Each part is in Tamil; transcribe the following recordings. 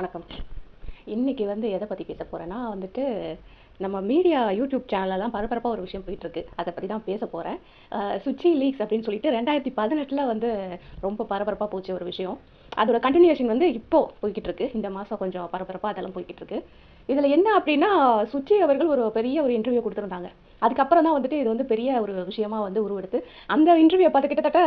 வணக்கம். இன்னைக்கு வந்து எதை பற்றி பேச போகிறேன்னா வந்துட்டு நம்ம மீடியா யூடியூப் சேனலெல்லாம் பரபரப்பாக ஒரு விஷயம் போயிட்டுருக்கு. அதை பற்றி தான் பேச போகிறேன் சுச்சி லீக்ஸ் அப்படின்னு சொல்லிட்டு ரெண்டாயிரத்தி பதினெட்டில் வந்து ரொம்ப பரபரப்பாக போச்சு ஒரு விஷயம். அதோட கண்டினியூஷன் வந்து இப்போது போய்கிட்டு இருக்கு இந்த மாதம் கொஞ்சம் பரபரப்பாக அதெல்லாம் போய்கிட்டு இருக்கு இதில் என்ன அப்படின்னா சுச்சி அவர்கள் ஒரு பெரிய ஒரு இன்டர்வியூ கொடுத்துருந்தாங்க. அதுக்கப்புறம் தான் வந்துட்டு இது வந்து பெரிய ஒரு விஷயமா வந்து உருவெடுத்து அந்த இன்டர்வியூ பார்த்து கிட்டத்தட்ட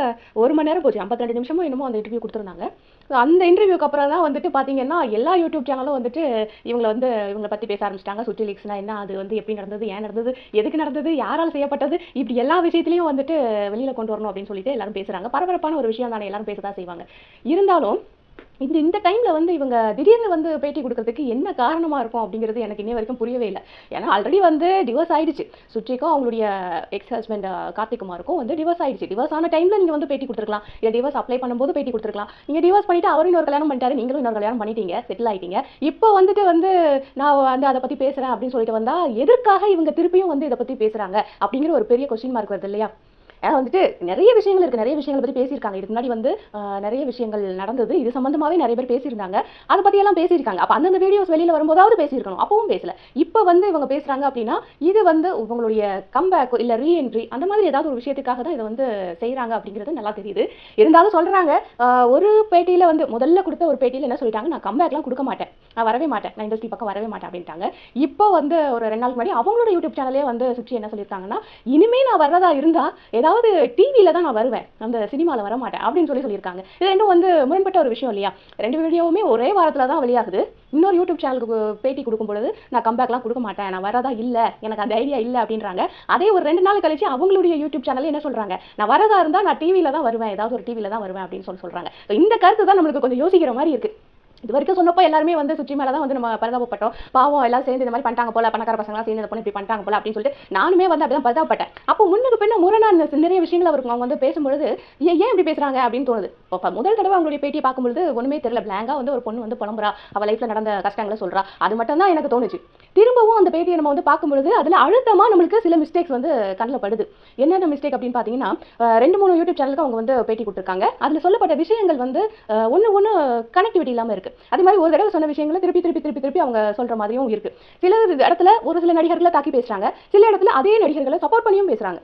ஒரு மணி நேரம் போச்சு. 52 நிமிஷமும் என்னமோ அந்த இன்டர்வியூ கொடுத்துருந்தாங்க. ஸோ அந்த இன்டர்வியூக்கு அப்புறம் தான் வந்துட்டு பார்த்தீங்கன்னா எல்லா யூடியூப் சேனலும் வந்துட்டு இவங்களை வந்து இவங்களை பற்றி பேச ஆரம்பிச்சிட்டாங்க. சுற்றி லீக்ஸ்னா என்ன அது வந்து எப்படி நடந்தது ஏன் நடந்தது எதுக்கு நடந்தது யாரால் செய்யப்பட்டது இப்படி எல்லா விஷயத்துலையும் வந்துட்டு வெளியில் கொண்டு வரணும் அப்படின்னு சொல்லிட்டு எல்லாரும் பேசுகிறாங்க பரபரப்பான ஒரு விஷயம் தானே எல்லாரும் பேச தான் செய்வாங்க. இருந்தாலும் இந்த இந்த டைமில் வந்து இவங்க திடீர்னு வந்து பேட்டி கொடுக்கறதுக்கு என்ன காரணமாக இருக்கும் அப்படிங்கிறது எனக்கு இன்னை வரைக்கும் புரியவே இல்லை. ஏன்னா ஆல்ரெடி வந்து டிவோர்ஸ் ஆயிடுச்சு. சுற்றிக்கும் அவங்களுடைய எக்ஸ் ஹஸ்பண்ட் கார்த்திகுமாருக்கும் வந்து டிவோர்ஸ் ஆயிடுச்சு. டிவோர்ஸ் ஆன டைமில் நீங்கள் வந்து பேட்டி கொடுத்துருக்கலாம். இல்லை டிவோர்ஸ் அப்ளை பண்ணும்போது பேட்டி கொடுத்துருக்கலாம். நீங்கள் டிவோர்ஸ் பண்ணிட்டு அவரும் இன்னொரு கல்யாணம் பண்ணிட்டாரு. நீங்களும் இன்னொரு கல்யாணம் பண்ணிட்டீங்க. செட்டில் ஆயிட்டீங்க. இப்போ வந்துட்டு வந்து நான் வந்து அதை பற்றி பேசுகிறேன் அப்படின்னு சொல்லிட்டு வந்தால் எதற்காக இவங்க திருப்பியும் வந்து இதை பற்றி பேசுகிறாங்க அப்படிங்கிற ஒரு பெரிய கொஸ்டின் மார்க் வருது இல்லையா? வந்துட்டு நிறைய விஷயங்கள் இருக்கு. நிறைய விஷயங்கள் பத்தி பேசியிருக்காங்க. இதுக்கு முன்னாடி வந்து நிறைய விஷயங்கள் நடந்தது. இது சம்பந்தமாவே நிறைய பேர் பேசியிருந்தாங்க. அதை பத்தி எல்லாம் பேசியிருக்காங்க. அப்ப அந்தந்த வீடியோஸ் வெளியில வரும்போதாவது பேசியிருக்கணும். அப்பவும் பேசல. இப்போ வந்து இவங்க பேசுறாங்க அப்படின்னா இது வந்து உங்களுடைய கம்பேக் இல்ல ரீஎன்ட்ரி அந்த மாதிரி ஏதாவது ஒரு விஷயத்துக்காக தான் இதை வந்து செய்கிறாங்க அப்படிங்கிறது நல்லா தெரியுது. இருந்தாலும் சொல்றாங்க ஒரு பேட்டியில வந்து முதல்ல கொடுத்த ஒரு பேட்டியில என்ன சொல்லிட்டாங்க? நான் கம்பேக்லாம் கொடுக்க மாட்டேன். நான் வரவே மாட்டேன். நான் இண்டஸ்ட்ரி பக்கம் வரவே மாட்டேன் அப்படின்ட்டாங்க. இப்போ வந்து ஒரு ரெண்டு நாள் முன்னாடி அவங்களோட யூடியூப் சேனலே வந்து சுற்றி என்ன சொல்லியிருக்காங்கன்னா இனிமே நான் வர்றதா இருந்தா ஏதாவது அதாவது டிவியில தான் நான் வருவேன். அந்த சினிமாவில் வர மாட்டேன் அப்படின்னு சொல்லி சொல்லியிருக்காங்க. இது ரெண்டும் வந்து முரண்பட்ட ஒரு விஷயம் இல்லையா? ரெண்டு வீடியோவுமே ஒரே வாரத்தில் தான் வெளியாகுது. இன்னொரு யூடியூப் சேனலுக்கு பேட்டி கொடுக்கும் பொழுது நான் கம்பேக்லாம் கொடுக்க மாட்டேன். நான் வரதா இல்லை. எனக்கு அந்த ஐடியா இல்லை அப்படின்றாங்க. அதே ஒரு ரெண்டு நாள் கழிச்சு அவங்களுடைய யூடியூப் சேனல் என்ன சொல்கிறாங்க நான் வரதா இருந்தால் நான் டிவியில தான் வருவேன். ஏதாவது ஒரு டிவியில தான் வருவேன் அப்படின்னு சொல்லி சொல்கிறாங்க இந்த கருத்து தான் நம்மளுக்கு கொஞ்சம் யோசிக்கிற மாதிரி இருக்கு. இது வரைக்கும் சொன்னப்போ எல்லாருமே வந்து சுற்றி மேலே தான் வந்து நம்ம பரிதாபப்பட்டோம். பாவம் எல்லாம் சேர்ந்து இந்த மாதிரி பண்ணிட்டாங்க போல பணக்கார பசங்களாம் சேர்ந்து இந்த பொண்ணு இப்படி பண்ணிட்டாங்க போல அப்படின்னு சொல்லிட்டு நானுமே வந்து அப்படிதான் பரிதாபப்பட்டேன். அப்போ முன்னுக்கு பின்ன முரணான நிறைய விஷயங்கள் அவருக்கு அவங்க வந்து பேசும்பொழுது ஏன் ஏன் இப்படி பேசுறாங்க? அப்படின்னு தோணுது. இப்போ முதல் தடவை அவங்களுடைய பேட்டியை பார்க்கும்பொழுது ஒன்றுமே தெரியல. பிளாங்காக வந்து ஒரு பொண்ணு வந்து புலம்புறா. அவள் லைஃப்ல நடந்த கஷ்டங்களை சொல்கிறா அது மட்டும் தான் எனக்கு தோணுச்சு. திரும்பவும் அந்த பேட்டியை நம்ம வந்து பார்க்கும்பொழுது அதில் அழுத்தமாக நம்மளுக்கு சில மிஸ்டேக்ஸ் வந்து கண்ணில் படுது. என்னென்ன மிஸ்டேக் அப்படின்னு பார்த்தீங்கன்னா ரெண்டு மூணு யூடியூப் சேனலுக்கு அவங்க வந்து பேட்டி கொடுத்துருக்காங்க. அதில் சொல்லப்பட்ட விஷயங்கள் வந்து ஒன்று ஒன்று கனெக்டிவிட்டி இல்லாமல் இருக்கு. அது மாதிரி ஒரு தடவை சொன்ன விஷயங்களை திருப்பி திருப்பி திருப்பி திருப்பி அவங்க சொல்ற மாதிரியும் இருக்கு. சில இடத்துல ஒரு சில நடிகர்களை தாக்கி பேசுறாங்க. சில இடத்துல அதே நடிகர்களை சப்போர்ட் பண்ணியும் பேசுறாங்க.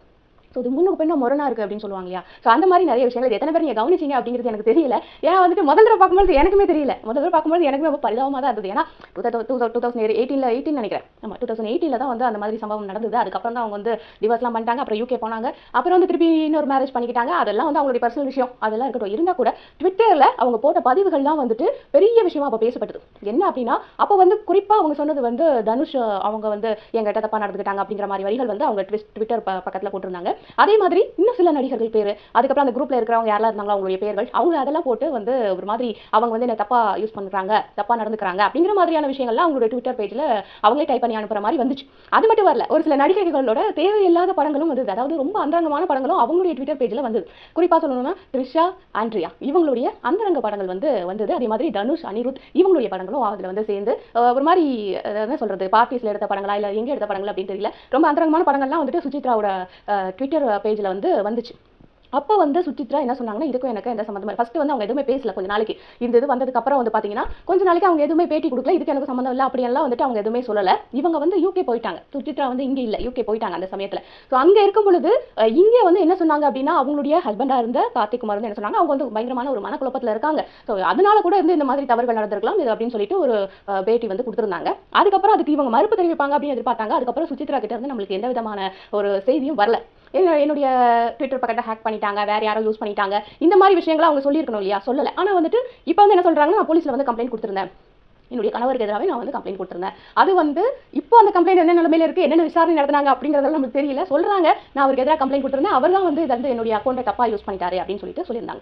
ஸோ இது முன்னுக்கு பின்ன முரணா இருக்கு அப்படின்னு சொல்லுவாங்க இல்லையா ஸோ அந்த மாதிரி நிறைய விஷயங்கள் இது எத்தனை பேர் நீங்கள் கவனிச்சிங்க அப்படிங்கிறது எனக்கு தெரியல. ஏன்னா வந்துட்டு முதல் தடவை பார்க்கும்போது எனக்குமே தெரியல. முதல் தடவை பார்க்கும்போது எனக்குமே ரொம்ப பரிதாபமாக தான் இருந்தது. ஏன்னா டூ தௌசண்ட் டூ தௌசண்ட் எயிட்டீனில் எயிட்டீன் நினைக்கிறேன். ஆமாம் டூ தௌசண்ட் எயிட்டீனில் தான் வந்து அந்த மாதிரி சம்பவம் நடந்தது. அதுக்கப்புறம் தான் அவங்க வந்து டிவர்ஸ்லாம் பண்ணிட்டாங்க. அப்புறம் யூகே போனாங்க. அப்புறம் வந்து திருப்பி இன்னொரு மேரேஜ் பண்ணிக்கிட்டாங்க. அதெல்லாம் வந்து அவங்களுடைய பர்சனல் விஷயம். அதெல்லாம் இருக்கட்டும். இருந்தால் கூட ட்விட்டரில் அவங்க போட்ட பதிவுகள்லாம் வந்துட்டு பெரிய விஷயமா அப்போ பேசப்பட்டது. என்ன அப்படின்னா அப்போ வந்து குறிப்பாக அவங்க சொன்னது வந்து தனுஷ் அவங்க வந்து எங்கிட்ட தப்பாக நடந்துக்கிட்டாங்க அப்படிங்கிற மாதிரி வரிகள் வந்து அவங்க ட்விட்டர் பக்கத்தில் போட்டிருந்தாங்க. அதே மாதிரி இன்னும் சில நடிகர்கள் பேர். அதுக்கப்புறம் அந்த குரூப்ல இருக்கிறவங்க யாரெல்லாம் இருந்தாங்களோ அவங்களுடைய பேர்கள் அவங்க அதெல்லாம் போட்டு வந்து ஒரு மாதிரி அவங்க வந்து என்ன தப்பா யூஸ் பண்றாங்க தப்பா நடந்துக்கிறாங்க அப்படிங்கிற மாதிரியான விஷயங்கள்லாம் அவங்களுடைய ட்விட்டர் பேஜ்ல அவங்களே டைப் பண்ணி அனுப்புற மாதிரி வந்துச்சு. அது மட்டும் வரல ஒரு சில நடிகைகளோட தேவையில்லாத படங்களும் வந்தது. அதாவது ரொம்ப அந்தரங்கமான படங்களும் அவங்களுடைய ட்விட்டர் பேஜ்ல வந்தது. குறிப்பா சொல்லணும்னா த்ரிஷா ஆண்ட்ரியா இவங்களுடைய அந்தரங்க படங்கள் வந்து வந்தது. அதே மாதிரி தனுஷ் அனிருத் இவங்களுடைய படங்களும் அதுல வந்து சேர்ந்து ஒரு மாதிரி என்ன சொல்றது பார்ட்டிஸில் எடுத்த படங்களா இல்ல எங்க எடுத்த படங்கள் அப்படின்னு தெரியல. ரொம்ப அந்தரங்கமான படங்கள்லாம் வந்துட்டு சுஜித்ராவோட ட்விட்டர் ட்விட்டர் பேஜில் uh, வந்து வந்துச்சு. அப்போ வந்து சுச்சித்ரா என்ன சொன்னாங்கன்னா இதுக்கும் எனக்கு எந்த சம்மந்தம் ஃபர்ஸ்ட் வந்து அவங்க எதுவுமே பேசல கொஞ்ச நாளைக்கு. இந்த இது வந்ததுக்கு அப்புறம் வந்து பார்த்தீங்கன்னா கொஞ்ச நாளைக்கு அவங்க எதுவுமே பேட்டி கொடுக்கல. இதுக்கு எனக்கு சம்மந்தம் இல்லை. அப்படியெல்லாம் வந்துட்டு அவங்க எதுவுமே சொல்லலை. இவங்க வந்து யூகே போயிட்டாங்க. சுச்சித்ரா வந்து இங்கே இல்லை. யூகே போயிட்டாங்க அந்த சமயத்துல. ஸோ அங்கே இருக்கும் பொழுது இங்கே வந்து என்ன சொன்னாங்க அப்படின்னா அவங்களுடைய ஹஸ்பண்டா இருந்த கார்த்திக்குமார் வந்து என்ன சொன்னாங்க அவங்க வந்து பயங்கரமான ஒரு மனக்குழப்பத்தில் இருக்காங்க. ஸோ அதனால கூட வந்து இந்த மாதிரி தவறுகள் நடந்திருக்கலாம். இது அப்படின்னு சொல்லிட்டு ஒரு பேட்டி வந்து கொடுத்துருந்தாங்க. அதுக்கப்புறம் அதுக்கு இவங்க மறுப்பு தெரிவிப்பாங்க அப்படின்னு எதிர்பார்த்தாங்க. அதுக்கப்புறம் சுச்சித்ரா கிட்ட இருந்து நம்மளுக்கு எந்த விதமான ஒரு செய்தியும் வரல. என்ன- என்னுடைய ட்விட்டர் பக்கத்தை ஹேக் பண்ணிட்டாங்க வேறு யாரோ யூஸ் பண்ணிட்டாங்க. இந்த மாதிரி விஷயங்களை அவங்க சொல்லியிருக்கணும் இல்லையா? சொல்லலை. ஆனால் வந்துட்டு இப்போ வந்து என்ன சொல்கிறாங்க நான் போலீஸில் வந்து கம்ப்ளைண்ட் கொடுத்துருந்தேன். என்னுடைய கணவருக்கு எதிராகவே நான் வந்து கம்ப்ளைண்ட் கொடுத்துருந்தேன். அது வந்து இப்போ அந்த கம்ப்ளைண்ட் என்ன நிலமையில இருக்கு என்னென்ன விசாரணை நடத்துனாங்க அப்படிங்கிறதெல்லாம் நமக்கு தெரியல. சொல்கிறாங்க நான் அவருக்கு எதிராக கம்ப்ளைண்ட் கொடுத்துருந்தேன். அவர் தான் வந்து இதை வந்து என்னுடைய அக்கௌண்ட்டை தப்பாக யூஸ் பண்ணிட்டாரு அப்படின்னு சொல்லிட்டு சொல்லியிருந்தாங்க.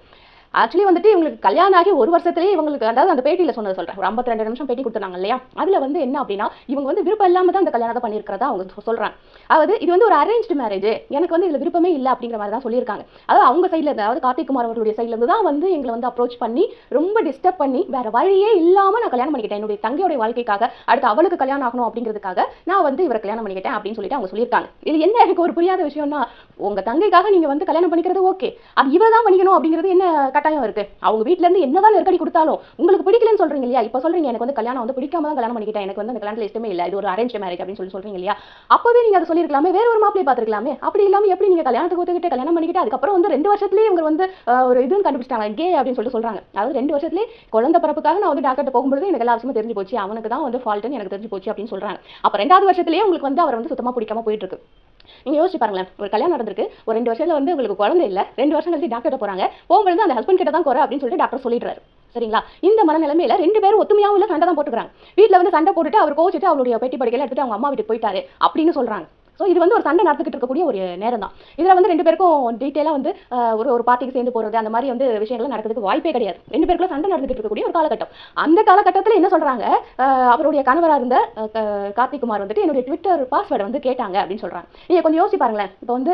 ஆக்சுவலி வந்துட்டு இவங்களுக்கு கல்யாணம் ஆகி ஒரு வருஷத்துலேயே இவங்களுக்கு அதாவது அந்த பேட்டியில் சொன்னது சொல்கிறேன் ஒரு 52 நிமிஷம் பேட்டி கொடுத்துருந்தாங்க இல்லையா? அதில் வந்து என்ன அப்படின்னா இவங்க வந்து விருப்பம் இல்லாமல் தான் அந்த கல்யாணத்தை பண்ணியிருக்கிறதா அவங்க சொல்கிறாங்க அதாவது இது வந்து ஒரு அரேஞ்ச்டு மேரேஜ் எனக்கு வந்து இதில் விருப்பமே இல்லை அப்படிங்கிற மாதிரி தான் சொல்லியிருக்காங்க. அதாவது அவங்க சைடில் இருந்து அதாவது கார்த்திக் குமார் அவர்களுடைய சைடில் இருந்து தான் வந்து எங்களை வந்து அப்ரோச் பண்ணி ரொம்ப டிஸ்டர்ப் பண்ணி வேறு வழியே இல்லாமல் நான் கல்யாணம் பண்ணிக்கிட்டேன். என்னுடைய தங்கையோடைய வாழ்க்கைக்காக அடுத்து அவளுக்கு கல்யாணம் ஆகணும் அப்படிங்கிறதுக்காக நான் வந்து இவரை கல்யாணம் பண்ணிக்கிட்டேன் அப்படின்னு சொல்லிட்டு அவங்க சொல்லியிருக்காங்க. இது என்ன எனக்கு ஒரு புரியாத விஷயம்னா உங்கள் தங்கைக்காக நீங்கள் வந்து கல்யாணம் பண்ணிக்கிறது ஓகே அது இவரை தான் பண்ணிக்கணும் அப்படிங்கிறது என்ன கட்டாயம் இருக்கு. அவங்க வீட்ல இருந்து என்னதான் நெருக்கடி கொடுத்தாலும் உங்களுக்கு பிடிக்கலன்னு சொல்றீங்க இல்லையா? இப்போ சொல்றீங்க எனக்கு வந்து கல்யாணம் வந்து பிடிக்காம தான் கல்யாணம் பண்ணிக்கிட்டேன். எனக்கு வந்து அந்த கல்யாணத்துல இஷ்டமே இல்லை. இது ஒரு அரேஞ்ச் மேரேஜ் அப்படின்னு சொல்லி சொல்றீங்க இல்லையா? அப்பவே நீங்க அதை சொல்லிருக்கலாமே வேற ஒரு மாப்பிளை பாத்துருக்கலாமே அப்படி இல்லாம எப்படி நீங்க கல்யாணத்துக்கு ஒத்துக்கிட்டு கல்யாணம் பண்ணிக்கிட்டு அதுக்கப்புறம் வந்து ரெண்டு வருஷத்துலயே இவங்க வந்து ஒரு இதுன்னு கண்டுபிடிச்சிட்டாங்க. கே அப்படின்னு சொல்லிட்டு சொல்றாங்க. அதாவது ரெண்டு வருஷத்துலயே குழந்தை பிறப்புக்காக நான் வந்து டாக்டர் போகும்போது எனக்கு எல்லா விஷயமும் தெரிஞ்சு போச்சு. அவனுக்கு தான் வந்து ஃபால்ட்னு எனக்கு தெரிஞ்சு போச்சு அப்படின்னு சொல்றாங்க. அப்ப ரெண்டாவது வருஷத்துலயே உங்களுக்கு வந்து அவர் வந்து சுத்தமா பிடிக்காம போயிட்டு இருக்கு. நீங்க யோசிச்சு பாருங்களேன். ஒரு கல்யாணம் நடந்திருக்கு. ஒரு ரெண்டு வருஷத்துல வந்து உங்களுக்கு குழந்தை இல்ல. ரெண்டு வருஷம் கழிச்சு டாக்டர் போறாங்க. போகும்போது அந்த ஹஸ்பண்ட் கிட்ட தான் குறை அப்படின்னு சொல்லிட்டு டாக்டர் சொல்லிடுறாரு. சரிங்களா? இந்த மனநிலைமையில ரெண்டு பேரும் ஒத்துமையாவும் இல்லை சண்டை தான் போட்டுக்கிறாங்க. வீட்டில் வந்து சண்டை போட்டுட்டு அவர் கோச்சிட்டு அவருடைய பெட்டி படிக்கல எடுத்துட்டு அவங்க அம்மா வீட்டுக்கு போயிட்டாரு அப்படின்னு சொல்றாங்க. ஸோ இது வந்து ஒரு சண்டை நடந்துகிட்டு இருக்கக்கூடிய ஒரு நேரம் தான் இதில் வந்து ரெண்டு பேருக்கும் டீட்டெயிலாக வந்து ஒரு ஒரு பார்ட்டிக்கு சேர்ந்து போகிறது அந்த மாதிரி வந்து விஷயங்கள் நடக்கிறதுக்கு வாய்ப்பே கிடையாது. ரெண்டு பேருக்குள்ள சண்டை நடந்துகிட்டு இருக்கக்கூடிய ஒரு காலகட்டம். அந்த காலகட்டத்தில் என்ன சொல்கிறாங்க அவருடைய கணவராக இருந்த கார்த்திகுமார் வந்துட்டு என்னுடைய ட்விட்டர் பாஸ்வேர்டை வந்து கேட்டாங்க அப்படின்னு சொல்கிறாங்க நீங்கள் கொஞ்சம் யோசிச்சு பாருங்களேன். இப்போ வந்து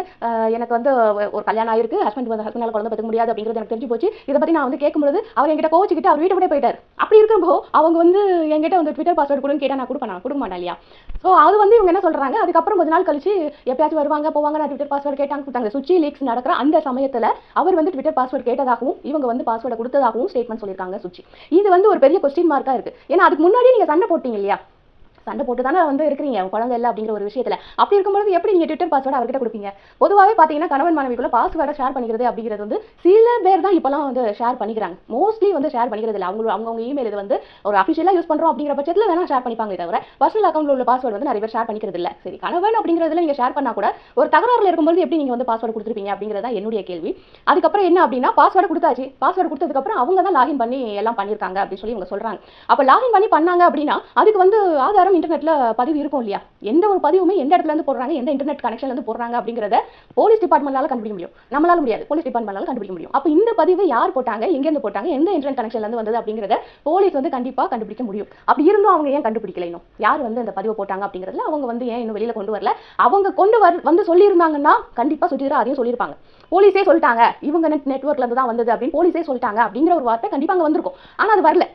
எனக்கு வந்து ஒரு கல்யாணம் ஆயிருக்கு ஹஸ்பண்ட் வந்து ஹஸ்பண்டால் குழந்தை பார்த்துக்க முடியாது அப்படிங்கிறது எனக்கு தெரிஞ்சு போச்சு. இதை பற்றி நான் வந்து கேட்கும்போது அவர் என்கிட்ட கோச்சிக்கிட்டு அவர் வீட்டை கூட போயிட்டார். அப்படி இருக்கும்போது அவங்க வந்து என்கிட்ட வந்து ட்விட்டர் பாஸ்வேர்டு கொடுன்னு கேட்டால் நான் கொடுப்பேன்? நான் கொடுக்க மாட்டேன் இல்லையா? ஸோ அது வந்து இவங்க என்ன சொல்றாங்க? அதுக்கப்புறம் கொஞ்ச நாள் கழிச்சு எப்பயாச்சும் வருவாங்க போவாங்க நான் ட்விட்டர் பாஸ்வேர்டு கேட்டாங்க கொடுத்தாங்க. சுச்சி லீக்ஸ் நடக்கிற அந்த சமயத்துல அவர் வந்து ட்விட்டர் பாஸ்வேர்டு கேட்டதாகவும் இவங்க வந்து பாஸ்வேர்டை கொடுத்ததாகவும் ஸ்டேட்மெண்ட் சொல்லியிருக்காங்க சுச்சி. இது வந்து ஒரு பெரிய கொஸ்டின் மார்க்கா இருக்கு. ஏன்னா அதுக்கு முன்னாடி நீங்க சண்டை போட்டீங்க இல்லையா? சண்டை போட்டு தானே வந்து இருக்கிறீங்க? உங்க குழந்தை இல்லை அப்படிங்கிற ஒரு விஷயத்தில். அப்படி இருக்கும்போது எப்படி நீங்கள் ட்விட்டர் பாஸ்வேர்டு அவர்கிட்ட கொடுப்பீங்க? பொதுவாகவே பார்த்தீங்கன்னா கணவன் மனைவிக்குள்ள பாஸ்வேர்டை ஷேர் பண்ணிக்கிறது அப்படிங்கிறது வந்து சில பேர் தான் இப்போலாம் வந்து ஷேர் பண்ணிக்கிறாங்க. மோஸ்ட்லி வந்து ஷேர் பண்ணிக்கிறது இல்லை. அவங்க அவங்கவுங்க இமெயில் இது வந்து ஒரு அஃபிஷியலாக யூஸ் பண்ணுறோம் அப்படிங்கிற பட்சத்தில் வேணால் ஷேர் பண்ணிப்பாங்க தவிர பர்சனல் அக்கௌண்ட்ல உள்ள பாஸ்வேர்டு வந்து நிறைய பேர் ஷேர் பண்ணிக்கிறது இல்லை. சரி கணவன் அப்படிங்கிறதுல நீங்கள் ஷேர் பண்ணால் கூட ஒரு தகராறுல இருக்கும்போது எப்படி நீங்கள் வந்து பாஸ்வேர்டு கொடுத்துருப்பீங்க அப்படிங்கிறது தான் என்னுடைய கேள்வி. அதுக்கப்புறம் என்ன அப்படின்னா பாஸ்வேர்டு கொடுத்தாச்சு. பாஸ்வேர்டு கொடுத்ததுக்கப்புறம் அவங்க தான் லாகின் பண்ணி எல்லாம் பண்ணியிருக்காங்க அப்படின்னு சொல்லி இவங்க சொல்கிறாங்க அப்போ லாகின் பண்ணி பண்ணாங்க அப்படின்னா அதுக்கு வந்து ஆதாரம் இன்டர்நெட்ல பதிவு இருக்கும் இல்லையா? எந்த ஒரு பதிவுமே எந்த இடத்துல இருந்து போடுறாங்க எந்த இன்டர்நெட் கனெக்ஷன்ல இருந்து போடுறாங்க அப்படிங்கறத போலீஸ் டிபார்ட்மெண்ட்னால கண்டுபிடிக்க முடியும். நம்மளால முடியாது. போலீஸ் டிபார்ட்மெண்ட்னால கண்டுபிடிக்க முடியும். அப்போ இந்த பதிவு யார் போட்டாங்க எங்க இருந்து போட்டாங்க எந்த இன்டர்நெட் கனெக்ஷன்ல இருந்து வந்தது அப்படிங்கறத போலீஸ் வந்து கண்டிப்பா கண்டுபிடிக்க முடியும். அப்படி இருந்தும் அவங்க ஏன் கண்டுபிடிக்கல இன்னும்? யார் வந்து அந்த பதிவை போட்டாங்க அப்படிங்கறதுல அவங்க வந்து ஏன் இன்னும் வெளியில கொண்டு வரல? அவங்க கொண்டு வர வந்து சொல்லியிருந்தாங்கன்னா கண்டிப்பா சுற்றிரா அதையும் சொல்லியிருப்பாங்க. போலீஸே சொல்லிட்டாங்க இவங்க நெட் நெட்ஒர்க்ல இருந்து தான் வந்தது அப்படின்னு போலீஸே சொல்லிட்டாங்க அப்படிங்கிற ஒரு வார்த்தை கண்டிப்பா அங்க வந்திருக்கும். ஆனா அது வரல.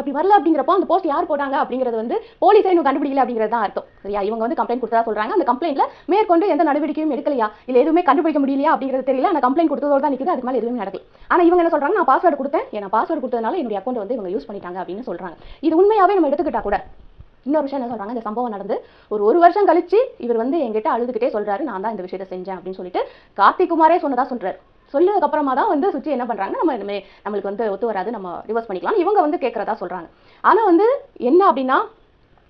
அப்படி வரல அப்படிங்கிறப்போ அந்த போஸ்ட் யார் போட்டாங்க அப்படிங்கிறது வந்து போலீஸே இன்னும் கண்டுபிடிக்கல அப்படிங்கிறது தான் அர்த்தம். சரியா? இவங்க வந்து கம்ப்ளைண்ட் கொடுத்ததா சொல்றாங்க. அந்த கம்ப்ளைண்ட்ல மேற்கொண்டு எந்த நடவடிக்கையும் எடுக்கலையா? இல்ல எதுவுமே கண்டுபிடிக்க முடியலையா அப்படிங்கிறது தெரியல. அந்த கம்ப்ளைண்ட் கொடுத்ததோடு தான் நிற்குது அதுக்கு மேலே எதுவுமே நடக்கல. ஆனா இவங்க என்ன சொல்றாங்க? நான் பாஸ்வேர்டு கொடுத்தேன். ஏன்னா பாஸ்வேர்டு கொடுத்ததுனால என்னுடைய அக்கௌண்ட் வந்து இவங்க யூஸ் பண்ணிட்டாங்க அப்படின்னு சொல்றாங்க. இது உண்மையாவே நம்ம எடுத்துக்கிட்டா கூட இன்னொரு விஷயம் என்ன சொல்றாங்க? இந்த சம்பவம் நடந்து ஒரு ஒரு வருஷம் கழிச்சு இவர் வந்து என்கிட்ட அழுதுகிட்டே சொல்கிறாரு நான் தான் இந்த விஷயத்தை செஞ்சேன் அப்படின்னு சொல்லிட்டு கார்த்திக் குமாரே சொன்னதா சொல்கிறார் சொல்லதுக்கு அப்புறமா தான் வந்து சுச்சி என்ன பண்ணுறாங்க நம்ம இனிமே நம்மளுக்கு வந்து ஒத்து வராது நம்ம ரிவர்ஸ் பண்ணிக்கலாம். இவங்க வந்து கேட்கறதா சொல்றாங்க. ஆனால் வந்து என்ன அப்படின்னா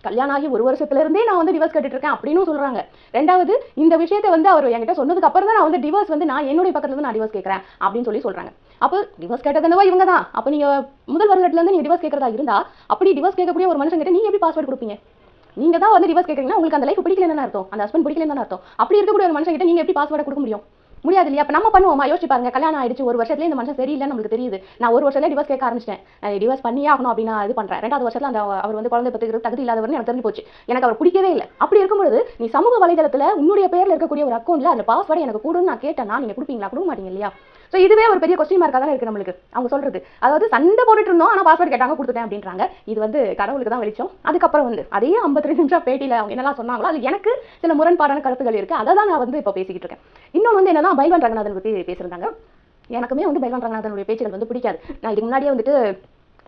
கல்யாணம் ஆகி ஒரு வருஷத்துல இருந்தே நான் வந்து டிவர்ஸ் கேட்டுட்டு இருக்கேன் அப்படின்னு சொல்றாங்க. ரெண்டாவது இந்த விஷயத்தை வந்து அவர் என்கிட்ட சொன்னதுக்கு அப்புறம் தான் நான் வந்து டிவர்ஸ் வந்து நான் என்னுடைய பக்கத்துல நான் டிவர்ஸ் கேட்கறேன் அப்படின்னு சொல்லி சொல்றாங்க. அப்போ டிவர்ஸ் கேட்டது இவங்க தான் அப்போ நீங்க முதல் வருடத்துலேருந்து இருந்து டிவர்ஸ் கேட்குறதா இருந்தால் அப்படி டிவர்ஸ் கேட்கக்கூடிய ஒரு மனுஷன் கிட்ட நீங்க எப்படி பாஸ்வேர்ட் கொடுப்பீங்க? நீங்க தான் வந்து டிவர்ஸ் கேட்குறீங்கன்னா உங்களுக்கு அந்த லைஃப் பிடிக்கலன்னு அர்த்தம்? அந்த ஹஸ்பண்ட் பிடிக்கலன்னு அர்த்தம்? அப்படி இருக்கக்கூடிய ஒரு மனுஷன் கிட்ட நீங்கள் எப்படி பாஸ்வேர்டை கொடுக்க முடியும்? முடியாது இல்லையா அப்போ நம்ம பண்ணுவோமா? யோசிச்சு பாருங்க கல்யாணம் ஆயிடுச்சு ஒரு வருஷத்துல இந்த மனுஷன் சரியில்லைன்னு நமக்கு தெரியுது. நான் ஒரு வருஷத்துல டிவர்ஸ் கேட்க ஆரம்பிச்சிட்டேன். டிவர்ஸ் பண்ணியே ஆகணும் அப்படின்னு இது பண்ணுறேன் ரெண்டாவது வருஷத்துல அந்த அவர் வந்து குழந்தை பத்துக்கிறது தகுதி இல்லாதவர்னு எனக்கு தெரிஞ்சு போச்சு. எனக்கு அவர் பிடிக்கவே இல்லை. அப்படி இருக்கும்போது நீ சமூக வலைதளத்தில் உன்னுடைய பேரில் இருக்கக்கூடிய ஒரு அக்கௌண்ட்ல அந்த பாஸ்வேர்டு எனக்கு கொடுன்னு நான் கேட்டேன்னா நீங்கள் கொடுப்பீங்களா? கொடுக்க மாட்டீங்க இல்லையா? ஸோ இதுவே ஒரு பெரிய கொஸ்டின் மார்க்காக தான் இருக்குது நம்மளுக்கு. அவங்க சொல்கிறது அதாவது சண்டை போட்டுட்டு இருந்தோம் ஆனால் பாஸ்வேர்டு கேட்டாங்க கொடுத்துட்டேன் அப்படின்றாங்க. இது வந்து கடவுளுக்கு தான் வெளிச்சம். அதுக்கப்புறம் வந்து அதே 52 நிமிஷம் பேட்டியில் அவங்க என்னெல்லாம் சொன்னாங்களோ அது எனக்கு சில முரண்பாடான கருத்துகள் இருக்குது அதை தான் நான் வந்து இப்போ பேசிக்கிட்டு இருக்கேன். இன்னொன்று வந்து என்னன்னா பைவன் ரங்கநாதன் பற்றி பேசியிருந்தாங்க. எனக்குமே வந்து பைவன் ரங்கநாதனுடைய பேச்சுகள் வந்து பிடிக்காது. நான் இதுக்கு முன்னாடியே வந்துட்டு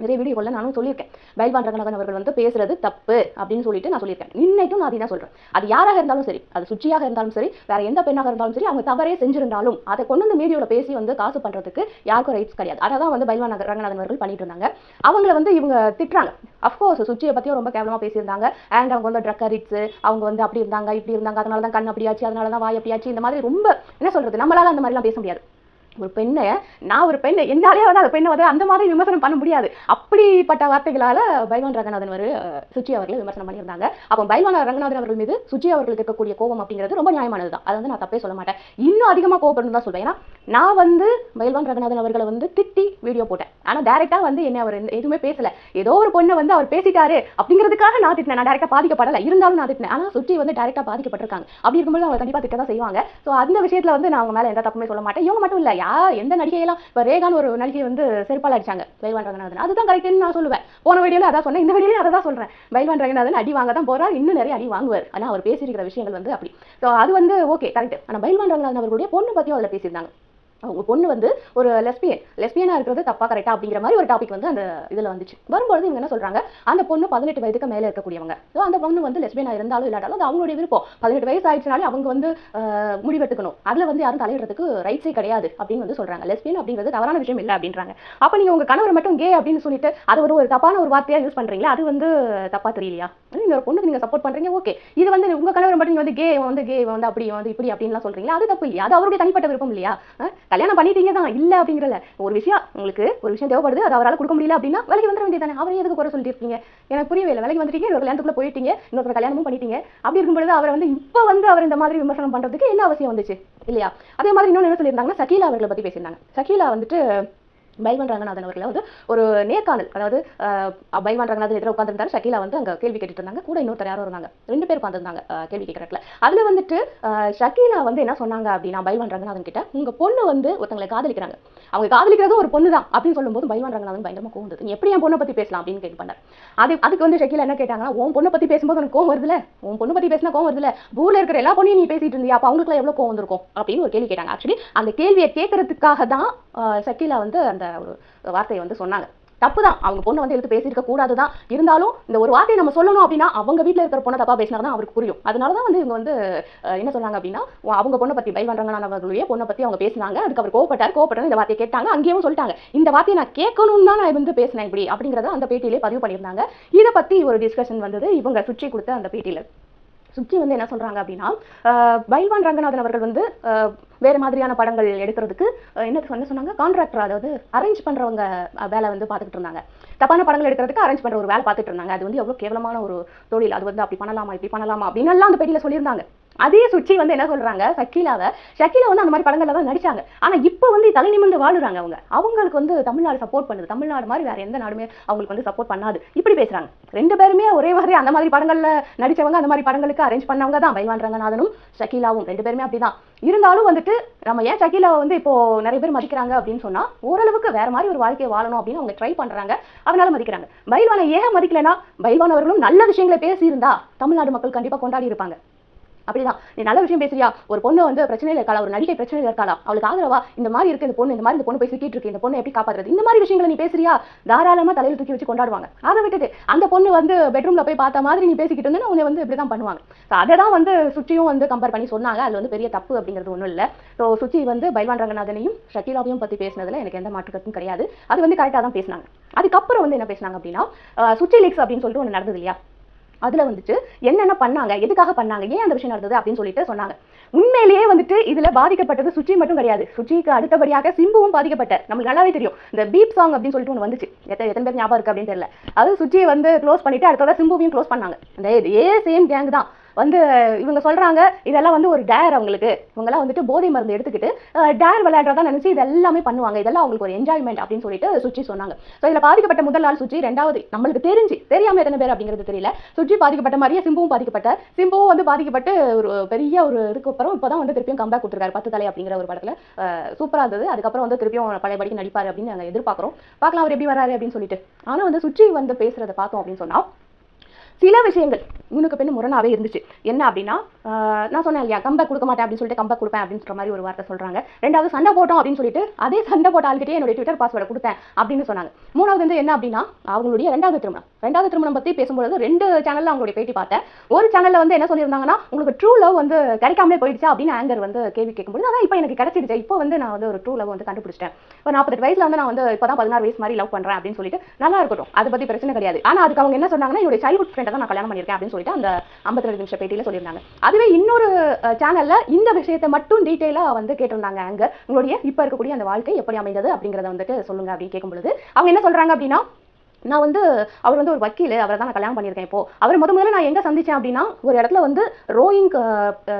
நிறைய வீடியோவில் நானும் சொல்லியிருக்கேன். பைல்வான் ரங்கநாதன் அவர்கள் வந்து பேசுறது தப்பு அப்படின்னு சொல்லிட்டு நான் சொல்லியிருக்கேன். இன்னைக்கும் நான் அதை தான் சொல்றேன். அது யாராக இருந்தாலும் சரி அது சுச்சியாக இருந்தாலும் சரி வேற எந்த பெண்ணாக இருந்தாலும் சரி அவங்க தவறே செஞ்சிருந்தாலும் அதை கொண்டு வந்து மீடியோவில் பேசி வந்து காசு பண்றதுக்கு யாருக்கும் ரைட்ஸ் கிடையாது. அதை தான் வந்து பைல்வான் ரங்கநாதன் அவர்கள் பண்ணிட்டு இருந்தாங்க அவங்கள வந்து இவங்க திட்டுறாங்க. அஃப்கோர்ஸ் சுச்சியை பத்தியும் ரொம்ப கேவலமா பேசியிருந்தாங்க. அண்ட் அவங்க வந்து ட்ரக் அரிட்ஸ் அவங்க வந்து அப்படி இருந்தாங்க இப்படி இருந்தாங்க அதனால தான் கண் அப்படியாச்சு அதனால தான் வாய் அப்படியாச்சு இந்த மாதிரி ரொம்ப என்ன சொல்றது? நம்மளால அந்த மாதிரிலாம் பேச முடியாது. ஒரு பெண்ணை நான் ஒரு பெண்ணை என்னாலே வந்து அந்த பெண்ணை வந்து அந்த மாதிரி விமர்சனம் பண்ண முடியாது. அப்படிப்பட்ட வார்த்தைகளால் பைல்வான் ரங்கநாதன் ஒரு சுச்சி அவர்களை விமர்சனம் பண்ணியிருந்தாங்க. அப்போ பைல்வான் ரங்கநாதன் அவர்கள் மீது சுச்சி அவர்களுக்கு இருக்கக்கூடிய கோபம் அப்படிங்கிறது ரொம்ப நியாயமானது தான் அதை வந்து நான் தப்பே சொல்ல மாட்டேன். இன்னும் அதிகமாக கோபப்படணும் தான் சொல்வேன். ஏன்னா நான் வந்து பைல்வான் ரங்கநாதன் அவர்களை வந்து திட்டி வீடியோ போட்டேன். ஆனால் டேரெக்டாக வந்து என்ன அவர் எந்த- எதுவுமே பேசலை. ஏதோ ஒரு பொண்ணை வந்து அவர் பேசிட்டாரு அப்படிங்கிறதுக்காக நான் திட்டினேன். நான் டேரெக்டாக பாதிக்கப்படலை. இருந்தாலும் நான் திட்டினேன். ஆனால் சுற்றி வந்து டேரெக்டாக பாதிக்கப்பட்டிருக்காங்க. அப்படி இருக்கும்போது அவங்க கண்டிப்பாக திட்ட தான் செய்வாங்க. ஸோ அந்த விஷயத்தில் வந்து நான் அவங்க மேலே எந்த தப்புமே சொல்ல மாட்டேன். இவங்க மட்டும் இல்லை. யார் எந்த நடிகையெல்லாம் இப்போ ரேகான் ஒரு நடிகை வந்து செருப்பால் அடிச்சாங்க பயில்வான் ரங்கநாதன். அதுதான் கரெக்ட்னு நான் சொல்லுவேன். போன வீடியோல அதான் சொன்னேன். இந்த வீடியோல அதை தான் சொல்றேன். பைல்வான் ரங்கநாதன் அடி வாங்க தான் போறார். இன்னும் நிறைய அடி வாங்குவார். ஆனா அவர் பேசியிருக்கிற விஷயங்கள் வந்து அப்படி. ஸோ அது வந்து ஓகே கரெக்ட் ஆனா பயில்வான் ரங்கநாதன் அவர்களுடைய பொண்ணு பத்தியும் அதில் பேசியிருந்தாங்க. அவங்க பொண்ணு வந்து ஒரு லெஸ்பியன் லெஸ்பியனாக இருக்கிறது தப்பா கரெக்டாக அப்படிங்கிற மாதிரி ஒரு டாபிக் வந்து அந்த இதில் வந்துச்சு. வரும்பொழுது இவங்க என்ன சொல்கிறாங்க அந்த பொண்ணு பதினெட்டு வயதுக்கு மேலே இருக்கக்கூடியவங்க. ஸோ அந்த பொண்ணு வந்து லெஸ்பியனாக இருந்தாலும் இல்லாட்டாலும் அது அவங்களுடைய விருப்பம். பதினெட்டு வயசு ஆயிடுச்சுனாலே அவங்க வந்து முடிவெடுக்கணும் அதில் வந்து யாரும் தலையிடுறதுக்கு ரைட்ஸே கிடையாது அப்படின்னு வந்து சொல்கிறாங்க லெஸ்பியன் அப்படிங்கிறது தவறான விஷயம் இல்லை அப்படின்றாங்க. அப்போ நீங்கள் உங்கள் கணவர் மட்டும் கே அப்படின்னு சொல்லிட்டு அது ஒரு ஒரு தப்பான ஒரு வார்த்தையாக யூஸ் பண்ணுறீங்களா அது வந்து தப்பாக தெரியலையா? நீங்கள் ஒரு பொண்ணுக்கு நீங்கள் சப்போர்ட் பண்ணுறீங்க ஓகே இது வந்து உங்கள் கணவர் மட்டும் நீங்கள் வந்து கே வந்து கே வந்து அப்படி வந்து இப்படி அப்படின்லாம் சொல்கிறீங்களா அது தப்பு இல்லையா? அது அவருடைய தனிப்பட்ட விருப்பம் இல்லையா? கல்யாணம் பண்ணிட்டீங்க தான் இல்லை அப்படிங்கிறல. ஒரு விஷயம் உங்களுக்கு ஒரு விஷயம் தேவைப்படுது அது அவரால் கொடுக்க முடியல அப்படின்னா வேலைக்கு வந்துட வேண்டியதானே அவரை எதுக்கு குறை சொல்லிட்டு இருக்கீங்க எனக்கு புரியவே இல்லை. வேலைக்கு வந்துட்டீங்க ஒரு கல்யாணத்துக்குள்ள போயிட்டீங்க இன்னொருத்தர் கல்யாணமும் பண்ணிட்டீங்க. அப்படி இருக்கும்பொழுது அவரை வந்து இப்போ வந்து அவர் இந்த மாதிரி விமர்சனம் பண்ணுறதுக்கு என்ன அவசியம் வந்துச்சு? இல்லையா? அதே மாதிரி இன்னொன்று என்ன சொல்லியிருந்தாங்கன்னா சகீலா அவர்களை பற்றி பேசியிருந்தாங்க. சகீலா வந்துட்டு பைவன் ரங்கநாதன் அவர்களை வந்து ஒரு நேர்காணல் அதாவது பை பைவான் ரங்கநாதன் எதிராக உட்காந்துருந்தாரு ஷக்கீலா வந்து அங்கே கேள்வி கேட்டுட்டு இருந்தாங்க கூட இன்னொருத்தர் யாரும் இருந்தாங்க. ரெண்டு பேர் உட்காந்துருந்தாங்க கேள்வி கேட்கறதுல அதில் வந்துட்டு அஹ், ஷக்கீலா வந்து என்ன சொன்னாங்க அப்படின்னா பைவான் ரங்கநாதன் கிட்ட உங்கள் பொண்ணு வந்து ஒருத்தங்களை காதலிக்கிறாங்க. அவங்க காதலிக்கிறதும் ஒரு பொண்ணு தான். அப்படின்னு சொல்லும்போது பைவான் ரங்கநாதன் பயங்கரமாக கோவந்தது நீ எப்படி என் பொண்ணை பற்றி பேசலாம்? அப்படின்னு கேட்டு பண்ணார் அது அதுக்கு வந்து ஷக்கீலா என்ன கேட்டாங்கன்னா உன் பொண்ணை பற்றி பேசும்போது உனக்கு கோவம் வருதுல? உன் பொண்ணு பற்றி பேசினா கோவம் வருதுல? ஊர்ல இருக்கிற எல்லா பொண்ணையும் நீ பேசிட்டு இருந்தியா? அப்போ அவங்களுக்குலாம் எவ்வளோ கோவம் வந்திருக்கும்? அப்படின்னு ஒரு கேள்வி கேட்டாங்க. ஆக்சுவலி அந்த கேள்வியை கேட்கறதுக்காக தான் அஹ், ஷக்கீலா வந்து அந்த ஒரு வார்த்தையை வந்து சொன்னாங்க. தப்பு தான் அவங்க பொண்ணை வந்து எடுத்து பேசியிருக்க கூடாது தான் இருந்தாலும் இந்த ஒரு வார்த்தையை நம்ம சொல்லணும் அப்படின்னா அவங்க வீட்டில் இருக்கிற பொண்ணை தப்பா பேசினா தான் அவருக்கு புரியும். அதனால தான் வந்து இவங்க வந்து என்ன சொன்னாங்க அப்படின்னா அவங்க பொண்ணை பற்றி பை பண்றாங்க பொண்ணை பற்றி அவங்க பேசினாங்க. அதுக்கு அவர் கோவப்பட்டார். கோவப்பட்டார் இந்த வார்த்தையை கேட்டாங்க. அங்கேயும் சொல்லிட்டாங்க. இந்த வார்த்தையை நான் கேட்கணும்னு தான் நான் வந்து பேசினேன் இப்படி. அப்படிங்கிறத அந்த பேட்டியிலே பதிவு பண்ணியிருந்தாங்க. இதை பற்றி ஒரு டிஸ்கஷன் வந்தது. இவங்க சுற்றி கொடுத்த அந்த பேட்டியில். சுற்றி வந்து என்ன சொல்றாங்க அப்படின்னா பைல்வான் ரங்கநாதன் அவர்கள் வந்து வேறு மாதிரியான படங்கள் எடுக்கிறதுக்கு என்ன என்ன சொன்னாங்க? கான்ட்ராக்டர் அதாவது அரேஞ்ச் பண்ணுறவங்க வேலை வந்து பார்த்துட்டு இருந்தாங்க. தப்பான படங்கள் எடுக்கிறதுக்கு அரேஞ்ச் பண்ணுற ஒரு வேலை பார்த்துட்டு இருந்தாங்க. அது வந்து எவ்வளோ கேவலமான ஒரு தொழில். அது வந்து அப்படி பண்ணலாமா இப்படி பண்ணலாமா அப்படின்னு எல்லாம் அந்த பெட்டியில் சொல்லியிருந்தாங்க. அதே சுச்சி வந்து என்ன சொல்றாங்க? சக்கீலாவை. ஷக்கீலா வந்து அந்த மாதிரி படங்கள்ல தான் நடிச்சாங்க. ஆனா இப்போ வந்து தலை நிமிர்ந்து வாழுறாங்க அவங்க. அவங்களுக்கு வந்து தமிழ்நாடு சப்போர்ட் பண்ணுது. தமிழ்நாடு மாதிரி வேற எந்த நாடுமே அவங்களுக்கு வந்து சப்போர்ட் பண்ணாது. இப்படி பேசுறாங்க. ரெண்டு பேருமே ஒரே மாதிரி அந்த மாதிரி படங்கள்ல நடிச்சவங்க அந்த மாதிரி படங்களுக்கு அரேஞ்ச் பண்ணவங்க தான். பைவான் ரங்கநாதனும் ஷக்கீலாவும் ரெண்டு பேருமே அப்படிதான். இருந்தாலும் வந்துட்டு நம்ம ஏன் ஷக்கீலாவை வந்து இப்போ நிறைய பேர் மதிக்கிறாங்க அப்படின்னு சொன்னா ஓரளவுக்கு வேற மாதிரி ஒரு வாழ்க்கையை வாழணும் அப்படின்னு அவங்க ட்ரை பண்றாங்க. அதனால மதிக்கிறாங்க. பைல்வானை ஏன் மதிக்கலைன்னா பைல்வான் அவர்களும் நல்ல விஷயங்களை பேசியிருந்தா தமிழ்நாடு மக்கள் கண்டிப்பா கொண்டாடி இருப்பாங்க. அப்படிதான். நீ நல்ல விஷயம் பேசுறியா? ஒரு பொண்ணு வந்து பிரச்சனையில இருக்காளா? ஒரு நடிகை பிரச்சனையில இருக்காளா? அவளுக்கு ஆதரவா? இந்த மாதிரி இருக்கு இந்த பொண்ணு இந்த மாதிரி இந்த பொண்ணு போய் சிக்கிட்டு இருக்கு இந்த பொண்ணு எப்படி காப்பாத்துறது? இந்த மாதிரி விஷயங்களை நீ பேசுறியா? தாராளமா தலையில தூக்கி வச்சு கொண்டாடுவாங்க. அதை விட்டுட்டு அந்த பொண்ணு வந்து பெட்ரூம்ல போய் பார்த்த மாதிரி நீ பேசிக்கிட்டு இருந்தா உன்னை வந்து இப்படிதான் பண்ணுவாங்க. ஸோ அதை தான் வந்து சுற்றியும் வந்து கம்பேர் பண்ணி சொன்னாங்க. அது வந்து பெரிய தப்பு அப்படிங்கிறது ஒன்றும் இல்லை. ஸோ சுச்சி வந்து பைல்வான் ரங்கநாதனையும் ஷக்கீலாவையும் பத்தி பேசினதுல எனக்கு எந்த மாற்று கருத்தும் கிடையாது. அது வந்து கரெக்டாக தான் பேசினாங்க. அதுக்கப்புறம் வந்து என்ன பேசினாங்க அப்படின்னா சுச்சி லீக்ஸ் அப்படின்னு சொல்லிட்டு ஒன்று நடந்தது இல்லையா? அதில் வந்துட்டு என்னென்ன பண்ணாங்க எதுக்காக பண்ணாங்க ஏன் அந்த விஷயம் நடந்தது அப்படின்னு சொல்லிட்டு சொன்னாங்க. உண்மையிலேயே வந்துட்டு இதில் பாதிக்கப்பட்டது சுச்சி மட்டும் கிடையாது. சுச்சிக்கு அடுத்தபடியாக சிம்புவும் பாதிக்கப்பட்ட. நம்மளுக்கு நல்லாவே தெரியும். இந்த பீப் சாங் அப்படின்னு சொல்லிட்டு ஒன்று வந்துச்சு. எத்தனை எத்தனை பேர் ஞாபகம் இருக்கு அப்படின்னு தெரியல. அது சுச்சியை வந்து க்ளோஸ் பண்ணிட்டு அடுத்ததா சிம்புவையும் க்ளோஸ் பண்ணாங்க. இந்த இதே சேம் கேங் தான். வந்து இவங்க சொல்கிறாங்க இதெல்லாம் வந்து ஒரு டேர் அவங்களுக்கு. இவங்கெல்லாம் வந்துட்டு போதை மருந்து எடுத்துக்கிட்டு டேர் விளையாடுறதா நினச்சி இதெல்லாமே பண்ணுவாங்க. இதெல்லாம் அவங்களுக்கு ஒரு என்ஜாய்மெண்ட் அப்படின்னு சொல்லிட்டு சுச்சி சொன்னாங்க. ஸோ இதில் பாதிக்கப்பட்ட முதல் நாள் சுச்சி ரெண்டாவது நம்மளுக்கு தெரிஞ்சு தெரியாமல் எத்தனை பேர் அப்படிங்கிறது தெரியல. சுச்சி பாதிக்கப்பட்ட மாதிரியே சிம்புவும் பாதிக்கப்பட்ட சிம்புவும் வந்து பாதிக்கப்பட்டு ஒரு பெரிய ஒரு இதுக்கு அப்புறம் இப்போதான் வந்து திருப்பியும் கம்பேக் கொடுத்துருக்காரு. பத்து தலை அப்படிங்கிற ஒரு படத்தில். சூப்பராக இருந்தது. அதுக்கப்புறம் வந்து திருப்பியும் பழையபடிக்கு நடிப்பார் அப்படின்னு நாங்கள் எதிர்பார்க்குறோம். பார்க்கலாம் அவர் எப்படி வராரு அப்படின்னு சொல்லிட்டு. ஆனால் வந்து சுச்சி வந்து பேசுகிறத பார்த்தோம் அப்படின்னு சொன்னால் சில விஷயங்கள். இவனுக்கு பெண்ணு முரணாவே இருந்துச்சு. என்ன அப்படின்னா நான் சொன்னேன் இல்லையா கம்பை கொடுக்க மாட்டேன் அப்படின்னு சொல்லிட்டு கம்பை கொடுப்பேன் அப்படின்னு சொல்ற மாதிரி ஒரு வார்த்தை சொல்றாங்க. ரெண்டாவது சண்டை போட்டோம் அப்படின்னு சொல்லிட்டு அதே சண்டை போட்ட ஆள்கிட்டே என்னுடைய ட்விட்டர் பாஸ்வேர்டை கொடுத்தேன் அப்படின்னு சொன்னாங்க. மூணாவது வந்து என்ன அப்படின்னா அவங்களுடைய ரெண்டாவது திருமணம். ரெண்டாவது திருமணம் பற்றி பேசும்பொழுது ரெண்டு சேனலில் அவங்களுடைய பேட்டி பார்த்தேன். ஒரு சேனலில் வந்து என்ன சொல்லியிருந்தாங்கன்னா உங்களுக்கு ட்ரூ லவ் வந்து கிடைக்காமலே போயிடுச்சா? அப்படின்னு ஆங்கர் வந்து கேள்வி கேட்கும்போது அதான் இப்போ எனக்கு கிடைச்சிடுச்சு. இப்போ வந்து நான் வந்து ஒரு ட்ரூ லவ் வந்து கண்டுபிடிச்சிட்டேன். இப்போ நாற்பத்தெட்டு வயசில் வந்து நான் வந்து இப்போ தான் பதினாறு வயசு மாதிரி லவ் பண்ணுறேன் அப்படின்னு சொல்லிட்டு நல்லா இருக்கட்டும். அதை பற்றி பிரச்சனை கிடையாது. ஆனால் அதுக்கு அவங்க என்ன சொன்னாங்கன்னா என்னுடைய சைல்ட்ஹுட் ஃப்ரெண்டை தான் நான் கல்யாணம் பண்ணியிருக்கேன் அப்படின்னு சொல்லிட்டு அந்த ஐம்பத்தி ரெண்டு நிமிஷம் பேட்டியில சொல்லியிருந்தாங்க. அதுவே இன்னொரு சேனலில் இந்த விஷயத்தை மட்டும் டீட்டெயிலாக வந்து கேட்டிருந்தாங்க அங்க உங்களுடைய இப்போ இருக்கக்கூடிய அந்த வாழ்க்கை எப்படி அமைந்தது அப்படிங்கிறத வந்துட்டு சொல்லுங்க அப்படின்னு கேட்கும் பொழுது அவங்க என்ன சொல்கிறாங்க அப்படின்னா நான் வந்து அவர் வந்து ஒரு வக்கீல் அவரை தான் நான் கல்யாணம் பண்ணியிருக்கேன் இப்போ. அவர் முத முதல்ல நான் எங்கே சந்தித்தேன் அப்படின்னா ஒரு இடத்துல வந்து ரோயிங்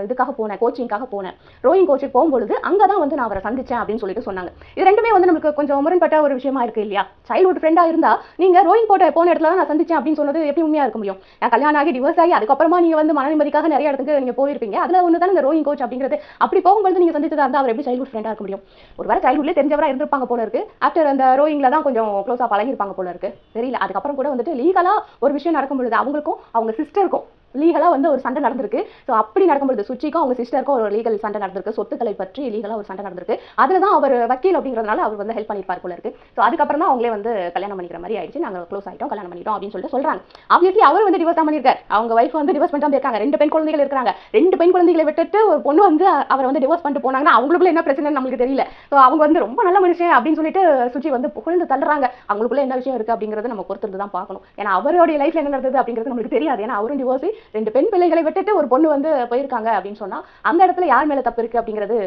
இதுக்காக போனேன் கோச்சிங்காக போனேன். ரோயிங் கோச்சிங் போகும்பொழுது அங்கே தான் வந்து நான் அவரை சந்திச்சேன் அப்படின்னு சொல்லிட்டு சொன்னாங்க. இது ரெண்டுமே வந்து நமக்கு கொஞ்சம் முரண்பட்ட ஒரு விஷயமா இருக்கு இல்லையா? சைல்ட்ஹுட் ஃப்ரெண்டாக இருந்தால் நீங்கள் ரோயிங் போட்ட போன இடத்துல தான் நான் சந்தித்தேன் அப்படின்னு சொன்னது எப்படி உண்மையாக இருக்க முடியும்? நான் கல்யாணம் ஆகி டிவோர்ஸ் ஆகி அதுக்கப்புறமா நீங்கள் வந்து மன நிம்மதிக்காக நிறைய இடத்துக்கு நீங்கள் போயிருப்பீங்க. அதில் ஒன்று தான் இந்த ரோயிங் கோச் அப்படிங்கிறது. அப்படி போகும்போது நீங்கள் சந்தித்ததாக இருந்தால் அவர் எப்படி சைல்ட்ஹுட் ஃப்ரெண்டாக இருக்க முடியும்? ஒரு வேறு சைல்ட்ஹுட்லேயே தெரிஞ்சவராக இருந்திருப்பாங்க போல இருக்குது ஆஃப்டர் அந்த ரோயிங்கில் தான் கொஞ்சம் க்ளோஸாக பழகிருப்பாங்க போல இருக்குது தெரியல. அதுக்கப்புறம் கூட வந்துட்டு லீகலா ஒரு விஷயம் நடக்கும் பொழுது அவங்களுக்கும் அவங்க சிஸ்டருக்கும் லீகலாக வந்து ஒரு சண்டை நடந்திருக்கு. ஸோ அப்படி நடக்கும்போது சுச்சிக்கும் அவங்க சிஸ்டருக்கும் ஒரு லீகல் சண்டை நடந்திருக்கு. சொத்துக்களை பற்றி லீகலாக ஒரு சண்டை நடந்திருக்கு. அதில் தான் அவர் வக்கீல் அப்படிங்கிறதுனால அவர் வந்து ஹெல்ப் பண்ணியிருப்பார் போல இருக்கு. ஸோ அதுக்கப்புறம் தான் அவங்களே வந்து கல்யாணம் பண்ணிக்கிற மாதிரி ஆயிடுச்சு. நாங்கள் க்ளோஸ் ஆகிட்டோம் கல்யாணம் பண்ணிட்டோம் அப்படின்னு சொல்லிட்டு சொல்கிறாங்க ஆப்வியஸ்லி அவர் வந்து டிவோர்ஸ் தான் பண்ணியிருக்காரு. அவங்க ஒய்ஃப் வந்து டிவோர்ஸ் பண்ணிட்டு இருக்காங்க ரெண்டு பெண் குழந்தைகள் இருக்காங்க ரெண்டு பெண் குழந்தைகளை விட்டுட்டு ஒரு பொண்ணு வந்து அவரை வந்து டிவோர்ஸ் பண்ணிட்டு போனாங்கன்னா அவங்களுக்குள்ள என்ன பிரச்சனை நம்மளுக்கு தெரியல. ஸோ அவங்க வந்து ரொம்ப நல்ல மனுஷன் அப்படின்னு சொல்லிட்டு சுச்சி வந்து புகழ்ந்து தள்ளுறாங்க. அவங்களுக்குள்ள என்ன விஷயம் இருக்கு அப்படிங்கிறது நம்ம பொறுத்திருந்து தான் பார்க்கணும். ஏன்னா அவருடைய லைஃப்ல என்ன நடந்தது அப்படிங்கிறது நம்மளுக்கு தெரியாது. ஏன்னா அவரும் டிவோர்ஸ் ரெண்டு பெண் பிள்ளைகளை விட்டுட்டு ஒரு பொண்ணு வந்து போயிருக்காங்க அப்படின்னு சொன்னா அந்த இடத்துல யார் மேல தப்பு இருக்கு அப்படிங்கிறது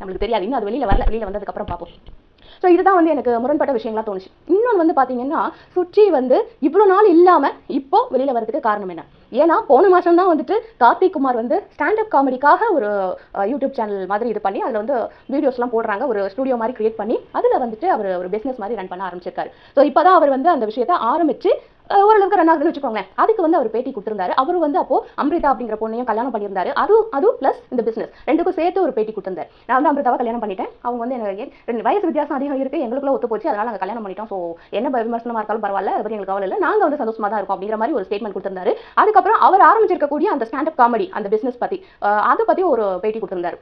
நம்மளுக்கு தெரியாது. இன்னும் அது வெளியில வரல. வெளியில வந்ததுக்கு அப்புறம் பார்ப்போம். ஸோ இதுதான் வந்து எனக்கு முரண்பட்ட விஷயங்களா தோணுச்சு. இன்னொன்று வந்து பார்த்தீங்கன்னா சுற்றி வந்து இவ்வளோ நாள் இல்லாமல் இப்போ வெளியில் வரதுக்கு காரணம் என்ன? ஏன்னா போன மாதம் தான் வந்துட்டு கார்த்திக் குமார் வந்து ஸ்டாண்டப் காமெடிக்காக ஒரு யூடியூப் சேனல் மாதிரி இது பண்ணி அதில் வந்து வீடியோஸ்லாம் போடுறாங்க. ஒரு ஸ்டுடியோ மாதிரி கிரியேட் பண்ணி அதில் வந்துட்டு அவர் ஒரு பிஸ்னஸ் மாதிரி ரன் பண்ண ஆரம்பிச்சிருக்காரு. ஸோ இப்போ தான் அவர் வந்து அந்த விஷயத்தை ஆரம்பிச்சு ஓரளவுக்கு ரன் ஆகுதுன்னு வச்சுக்கோங்களேன். அதுக்கு வந்து அவர் பேட்டி கொடுத்திருந்தாரு. அவர் வந்து அப்போ அம்ரிதா அப்படிங்கிற பொண்ணையும் கல்யாணம் பண்ணியிருந்தாரு. அது அது ப்ளஸ் இந்த பிசினஸ் ரெண்டுக்கும் சேர்த்து ஒரு பேட்டி கொடுத்திருந்தாரு. நான் வந்து அம்ரிதாவை கல்யாணம் பண்ணிட்டேன். அவங்க வந்து எனக்கு ரெண்டு வயசு வித்தியாசம் அதிகம் இருக்கு. எங்களுக்குள்ள ஒத்து போச்சு. அதனால நாங்கள் கல்யாணம் பண்ணிட்டோம். ஸோ என்ன விமர்சனமாக விமர்சனமா இருக்காலும் பரவாயில்ல. அதை பற்றி எங்களுக்கு கவலை இல்லை. நாங்கள் வந்து சந்தோஷமா தான் இருக்கும் அப்படிங்கிற மாதிரி ஒரு ஸ்டேட்மெண்ட் கொடுத்திருந்தாரு. அதுக்கப்புறம் அவர் ஆரம்பிச்சிருக்கக்கூடிய அந்த ஸ்டாண்டப் காமெடி அந்த பிசினஸ் பத்தி அதை பத்தி ஒரு பேட்டி கொடுத்திருந்தாரு.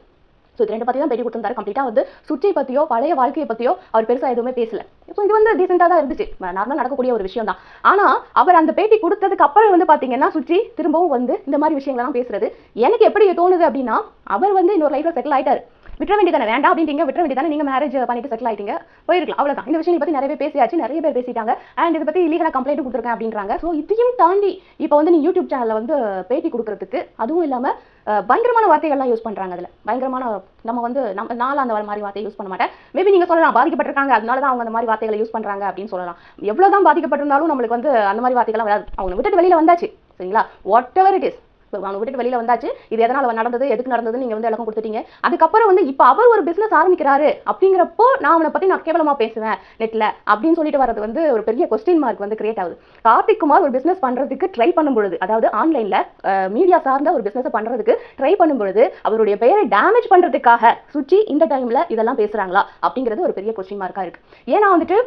ஸோ இது ரெண்டு பத்தி தான் பேட்டி கொடுத்துருந்தாரு கம்ப்ளீட்டாக வந்து சுற்றி பற்றியோ பழைய வாழ்க்கையை பற்றியோ அவர் பெருசாக எதுவுமே பேசல. ஸோ இது வந்து டீசெண்டாக தான் இருந்துச்சு. நார்மலாக நடக்கக்கூடிய ஒரு விஷயம் தான். ஆனா அவர் அந்த பேட்டி கொடுத்ததுக்கு அப்புறம் வந்து பார்த்தீங்கன்னா சுற்றி திரும்பவும் வந்து இந்த மாதிரி விஷயங்கள்லாம் பேசுறது. எனக்கு எப்படி தோணுது அப்படின்னா அவர் வந்து இன்னொரு லைஃப்ல செட்டில் ஆயிட்டாரு. விட்டுற வேண்டியதானே? வேண்டாம் அப்படின்ட்டீங்க. விட்டுற வேண்டியதானே? நீங்கள் மேரேஜ் பண்ணிட்டு செட்டில் ஆயிட்டீங்க. போயிருக்கலாம். அவ்வளோதான் இந்த விஷயம் பற்றி நிறைய பேர் பேசியாச்சு. நிறைய பேர் பேசிட்டாங்க. அண்ட் இதை பற்றி லீகலாக கம்ப்ளைண்ட் கொடுத்துருக்கேன் அப்படின்றாங்க. ஸோ இதையும் தாண்டி இப்போ வந்து நீ யூடியூப் சேனலில் வந்து பேட்டி கொடுக்குறதுக்கு அதுவும் இல்லாமல் பயங்கரமான வார்த்தைகள்லாம் யூஸ் பண்றாங்க அதில். பயங்கரமான நம்ம வந்து நம்ம நானும் அந்த மாதிரி வார்த்தையை யூஸ் பண்ண மாட்டேன். மேபி நீங்க சொல்லலாம் பாதிக்கப்பட்டிருக்காங்க. அதனால தான் அவங்க அந்த மாதிரி வார்த்தைகளை யூஸ் பண்ணுறாங்க அப்படின்னு சொல்லலாம். எவ்வளவுதான் பாதிக்கப்பட்டிருந்தாலும் நம்மளுக்கு வந்து அந்த மாதிரி வார்த்தைகள்லாம் வராது. அவங்க விட்டுட்டு வெளியில் வந்தாச்சு. சரிங்களா? வாட் எவர் இட் இஸ் அவனை விட்டுட்டு வெளியில வந்தாச்சு. இது எதனால நடந்தது? எதுக்கு நடந்தது நீங்க வந்து விளக்கம் கொடுத்துட்டீங்க. அதுக்கப்புறம் வந்து இப்போ அவர் ஒரு பிசினஸ் ஆரம்பிக்கிறாரு அப்படிங்கிறப்போ நான் அவனை பத்தி நான் கேவலமா பேசுவேன் நெட்ல அப்படின்னு சொல்லிட்டு வர்றது வந்து ஒரு பெரிய கொஸ்டின் மார்க் வந்து கிரியேட் ஆகுது. கார்த்திக் குமார் ஒரு பிசினஸ் பண்றதுக்கு ட்ரை பண்ணும் பொழுது அதாவது ஆன்லைன்ல மீடியா சார்ந்த ஒரு பிசினஸ் பண்றதுக்கு ட்ரை பண்ணும் பொழுது அவருடைய பெயரை டேமேஜ் பண்றதுக்காக சுச்சி இந்த டைம்ல இதெல்லாம் பேசுறாங்களா அப்படிங்கிறது ஒரு பெரிய கொஸ்டின் மார்க்கா இருக்கு. ஏன்னா வந்துட்டு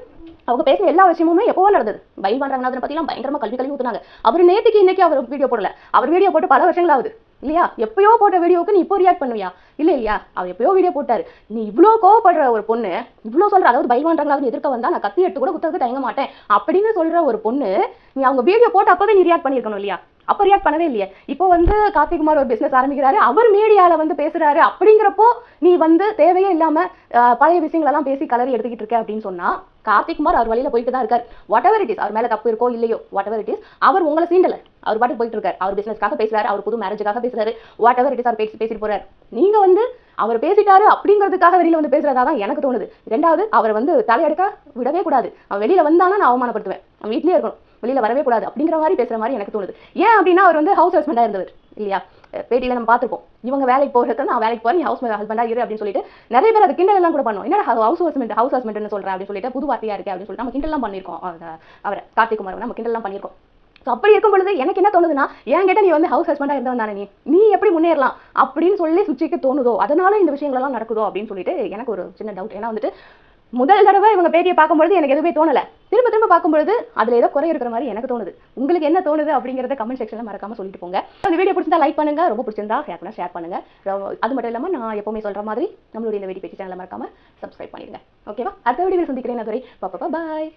அவங்க பேசின எல்லா விஷயமுமே எப்போ நடந்தது. பயில் பண்றாங்க பத்திலாம் பயங்கரமா கல்வி கல்வி ஊத்துனாங்க. அவர் நேத்துக்கு இன்னைக்கு அவர் வீடியோ போடல. அவர் வீடியோ போட்டு பல வருஷங்கள் ஆகுது இல்லையா? எப்பயோ போட்ட வீடியோக்கு நீ இப்போ ரியாக்ட் பண்ணுவியா? இல்ல இல்லையா? அவர் எப்பயோ வீடியோ போட்டாரு. நீ இவ்வளோ கோவப்படுற ஒரு பொண்ணு இவ்வளோ சொல்ற அதாவது பயில் பண்றாங்களாவது எதிர்க்க வந்தா நான் கத்தி எடுத்து கூட குத்துறதுக்கு தயங்க மாட்டேன் அப்படின்னு சொல்ற ஒரு பொண்ணு நீ அவங்க வீடியோ போட்டு அப்பவே நீ ரியாக்ட் பண்ணிருக்கணும் இல்லையா? அப்ப ரியாக்ட் பண்ணவே இல்லையே. இப்போ வந்து கார்த்திகுமார் ஒரு பிசினஸ் ஆரம்பிக்கிறாரு. அவர் மீடியால வந்து பேசுறாரு. அப்படிங்கிறப்போ நீ வந்து தேவையே இல்லாம பழைய விஷயங்களெல்லாம் பேசி கலரி எடுத்துக்கிட்டு இருக்க அப்படின்னு சொன்னா கார்த்திக் குமார் அவர் வழியில் போயிட்டு தான் இருக்கார். வாட் எவர் இட் இஸ் அவர் மேலே தப்பு இருக்கோ இல்லையோ வாட் எவர் இட் இஸ் அவர் உங்களை சீண்டலை. அவர் பாட்டு போயிட்டு இருக்கார். அவர் பிசினஸ்க்காக பேசுறாரு அவர் புது மேரேஜுக்காக பேசுறாரு வாட் எவர் இட் இஸ் அவர் பேசி பேசிட்டு போறாரு. நீங்க வந்து அவர் பேசிட்டாரு அப்படிங்கிறதுக்காக வெளியில வந்து பேசுறதா தான் எனக்கு தோணுது. ரெண்டாவது அவர் வந்து தலையெடுக்க விடவே கூடாது. அவன் வெளியில வந்தானா நான் அவமானப்படுத்துவேன். அவன் வீட்லயே இருக்கணும். வெளியில வரவே கூடாது அப்படிங்கிற மாதிரி பேசுற மாதிரி எனக்கு தோணுது. ஏன் அப்படின்னா அவர் வந்து ஹவுஸ் ஹஸ்பண்டா இருந்தவர் இல்லையா? பேட்டியில நம்ம பார்த்திருப்போம். இவங்க வேலைக்கு போகிறது நான் வேலைக்கு போகிறேன் நீ ஹவுஸ் ஹஸ்பண்டாக இரு அப்படின்னு சொல்லிட்டு நிறைய பேர் அது கிண்டல் எல்லாம் கூட பண்ணுவோம் என்னடா ஹவுஸ் ஹஸ்பண்ட் ஹவுஸ் ஹஸ்பண்ட்னு சொல்கிறேன் அப்படின்னு சொல்லிட்டு புது வார்த்தையாக இருக்கு அப்படின்னு சொல்லிட்டு நம்ம கிண்டல்லாம் பண்ணியிருக்கோம் அவரை- அவரை கார்த்திக் குமார் நம்ம கிண்டல்லாம் பண்ணியிருக்கோம் ஸோ அப்படி இருக்கும் பொழுது எனக்கு என்ன தோணுதுன்னா என்கிட்ட நீ வந்து ஹவுஸ் ஹஸ்பண்டாக இருந்தவன் தானே நீ? நீ எப்படி முன்னேறலாம்? அப்படின்னு சொல்லி சுச்சிக்கு தோணுதோ அதனால இந்த விஷயங்கள்லாம் நடக்குதோ அப்படின்னு சொல்லிட்டு எனக்கு ஒரு சின்ன டவுட் ஏன்னா வந்துட்டு முதல் தடவை இவங்க பேட்டியை பார்க்கும்பொழுது எனக்கு எதுவுமே தோணல. திரும்ப திரும்ப பார்க்கும்பொழுது அதுல ஏதோ குறை இருக்கிற மாதிரி எனக்கு தோணுது. உங்களுக்கு என்ன தோணுது அப்படிங்கிறத கமெண்ட் செக்ஷன்ல மறக்காம சொல்லிட்டு போங்க. இந்த வீடியோ பிடிச்சிருந்தா லைக் பண்ணுங்க. ரொம்ப பிடிச்சிருந்தா ஷேர் பண்ண ஷேர் பண்ணுங்க. அது மட்டும் இல்லாம நான் எப்பவுமே சொல்ற மாதிரி நம்மளுடைய இந்த வீடியோ பேச்சு சேனலை மறக்காம சப்ஸ்கிரைப் பண்ணிடுங்க. ஓகேவா அடுத்த வீடியோ சந்திக்கிறேன் துறை பாப்பா பாய்